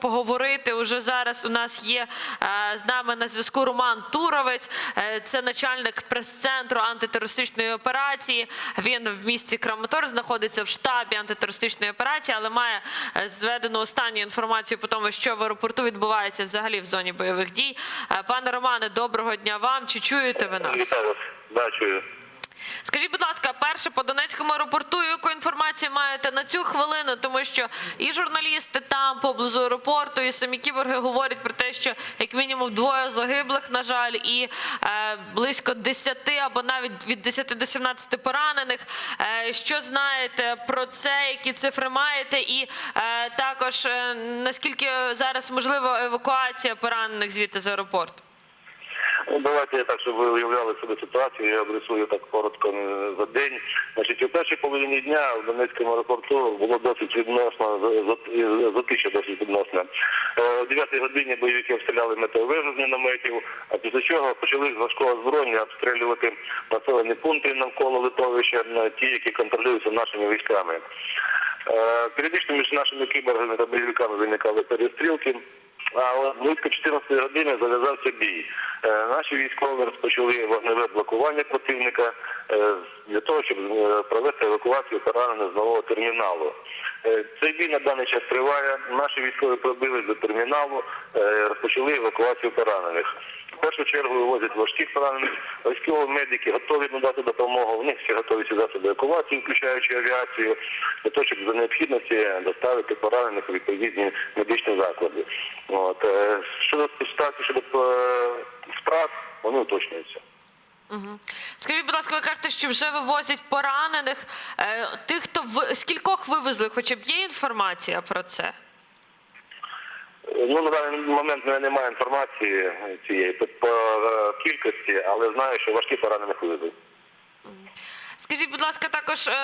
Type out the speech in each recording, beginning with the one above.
поговорити. Уже зараз у нас є е, з нами на зв'язку Роман Туровець, Е, це начальник прес-центру антитерористичної операції. Він в місті Краматор знаходиться в штабі антитерористичної операції, але має е, зведену останню інформацію по тому, що в аеропорту відбувається взагалі в зоні бойових дій. Пане Романе, доброго дня вам. Чи чуєте ви нас? Вітаю вас. Да, чую. Скажіть, будь ласка, перше по Донецькому аеропорту, яку інформацію маєте на цю хвилину, тому що і журналісти там поблизу аеропорту, і самі кіборги говорять про те, що як мінімум двоє загиблих, на жаль, і е, близько 10 або навіть від 10 до 17 поранених. Е, що знаєте про це? Які цифри маєте? І е, також е, наскільки зараз можлива евакуація поранених звідти з аеропорту? Давайте так, щоб ви уявляли собі ситуацію, я обрисую так коротко е, за день. Значить, у першій половині дня в Донецькому аеропорту було досить відносно, затища досить відносно. Е, О 9 годині бойовики обстріляли метеовежу з мінометів, а після чого почали з важкого озброєння обстрілювати населені пункти навколо литовища, е, ті, які контролюються нашими військами. Е, Періодично між нашими кіборгами та бойовиками виникали перестрілки. А близько 14 години зав'язався бій. Е, Наші військові розпочали вогневе блокування противника е, для того, щоб е, провести евакуацію поранених з нового терміналу. Цей бій на даний час триває. Наші військові пробили до терміналу, розпочали евакуацію поранених. В першу чергу вивозять важких поранених. Військові медики готові надати допомогу. У них всі готові всі засоби евакуації, включаючи авіацію, для того, щоб за необхідності доставити поранених у відповідні медичні заклади. От е, щодо ситуації щодо е, справ, вони уточнюються. Мгм. Скажіть, будь ласка, ви кажете, що вже вивозять поранених. Е, Тих, хто ви скількох вивезли, хоча б є інформація про це? Ну на даний момент немає інформації цієї по, по е, кількості, але знаю, що важкі поранених вивезли. Скажіть, будь ласка, також е, е,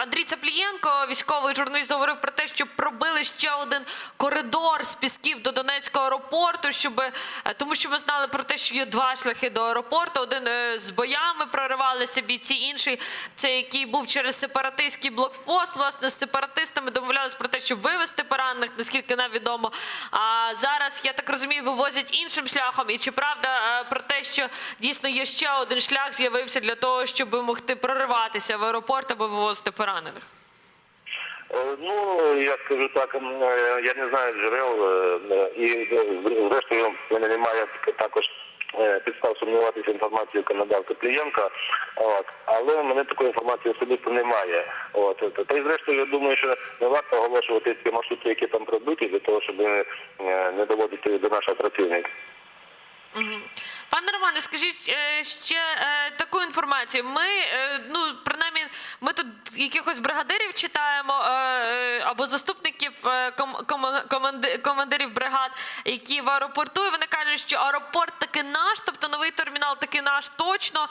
Андрій Цаплієнко, військовий журналіст, говорив про те, що пробили ще один коридор з пісків до Донецького аеропорту, щоб е, тому, що ми знали про те, що є два шляхи до аеропорту. Один з боями проривалися бійці, інший це який був через сепаратистський блокпост. Власне, з сепаратистами домовлялись про те, щоб вивезти поранених, наскільки нам відомо. А зараз я так розумію, вивозять іншим шляхом. І чи правда про те, що дійсно є ще один шлях, з'явився для того, щоб могти прориватися в аеропорт або вивозити поранених? Е, Ну, я скажу так, е, я не знаю джерел, е, і зрештою в мене немає також підстав сумніватися інформацією, яку надав Котлієнко, от, але в мене такої інформації особисто немає. От, та й зрештою, я думаю, що не варто оголошувати ці маршрути, які там пробиті, для того, щоб не доводити до нашого противника. Пане Романе, скажіть ще інформацію. Ми, е, ну принаймні, ми тут якихось бригадирів читаємо е, е, або заступників е, ком- кома- команди- командирів бригад, які в аеропорту, і вони кажуть, що аеропорт таки наш, тобто новий термінал таки наш точно,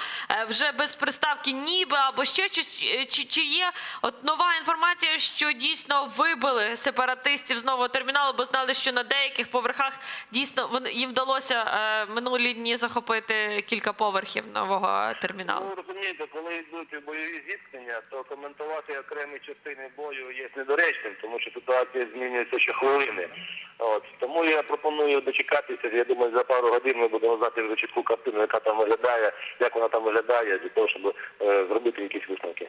вже без приставки ніби або ще щось. Чи, чи є от нова інформація, що дійсно вибили сепаратистів з нового терміналу, бо знали, що на деяких поверхах дійсно вони їм вдалося минулі дні захопити кілька поверхів нового терміналу. Ну, розумієте, коли йдуть бойові зіткнення, то коментувати окремі частини бою є недоречним, тому що ситуація змінюється щохвилини. От тому я пропоную дочекатися. Я думаю, за пару годин ми будемо знати вже чітку картину, яка там виглядає, як вона там виглядає, для того, щоб е, зробити якісь висновки.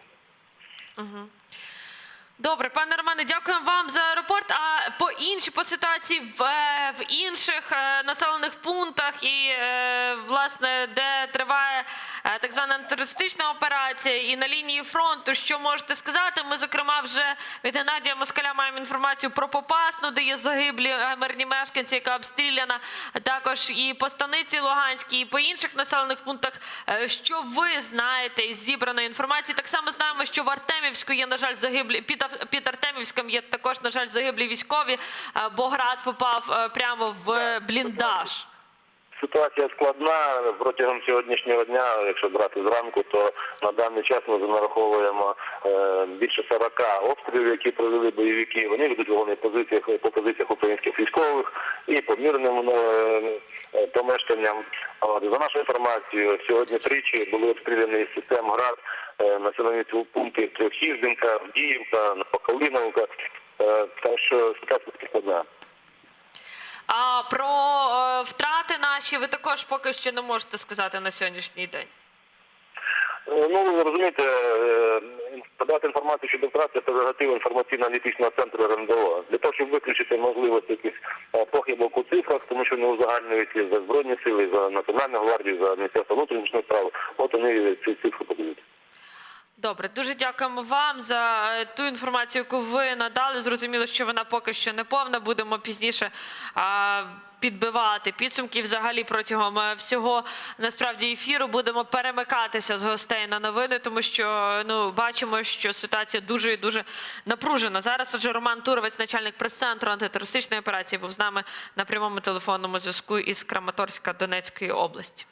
Добре, пане Романе, дякуємо вам за аеропорт. А по іншій по ситуації в, е, в інших е, населених пунктах і е, власне де триває так звана антитерористична операція, і на лінії фронту, що можете сказати? Ми, зокрема, вже від Геннадія Москаля маємо інформацію про Попасну, де є загиблі е, мирні мешканці, яка обстріляна. Також і по станиці Луганській, і по інших населених пунктах. Е, Що ви знаєте із зібраної інформації? Так само знаємо, що в Артемівську є, на жаль, загиблі під, під Артемівськом є також, на жаль, загиблі військові, е, бо град попав е, прямо в бліндаж. Ситуація складна протягом сьогоднішнього дня. Якщо брати зранку, то на даний час ми нараховуємо е, більше 40 обстрілів, які провели бойовики. Вони ведуть вогонь по позиціях по позиціях українських військових і по мирним е, е, помешканням. За нашою інформацією, сьогодні тричі були обстріляні систем ГРАД населені пункти Трьохізбінка, Авдіївка, Покалиновка. Так що ситуація складна. А про е, втрати наші ви також поки що не можете сказати на сьогоднішній день. Е, Ну, ви розумієте, е, подати інформацію щодо втрат це прерогатива інформаційно-аналітичного центру РНБО. Для того, щоб виключити можливості якихось похибок у цифрах, тому що вони узагальнюють за Збройні сили, за Національну гвардію, за Міністерство внутрішніх справ, от вони ці цифри подають. Добре, дуже дякуємо вам за е, ту інформацію, яку ви надали. Зрозуміло, що вона поки що не повна. Будемо пізніше а, підбивати підсумки. Взагалі протягом е, всього насправді ефіру будемо перемикатися з гостей на новини, тому що ну бачимо, що ситуація дуже і дуже напружена. Зараз отже Роман Туровець, начальник прес-центру антитерористичної операції, був з нами на прямому телефонному зв'язку із Краматорська Донецької області.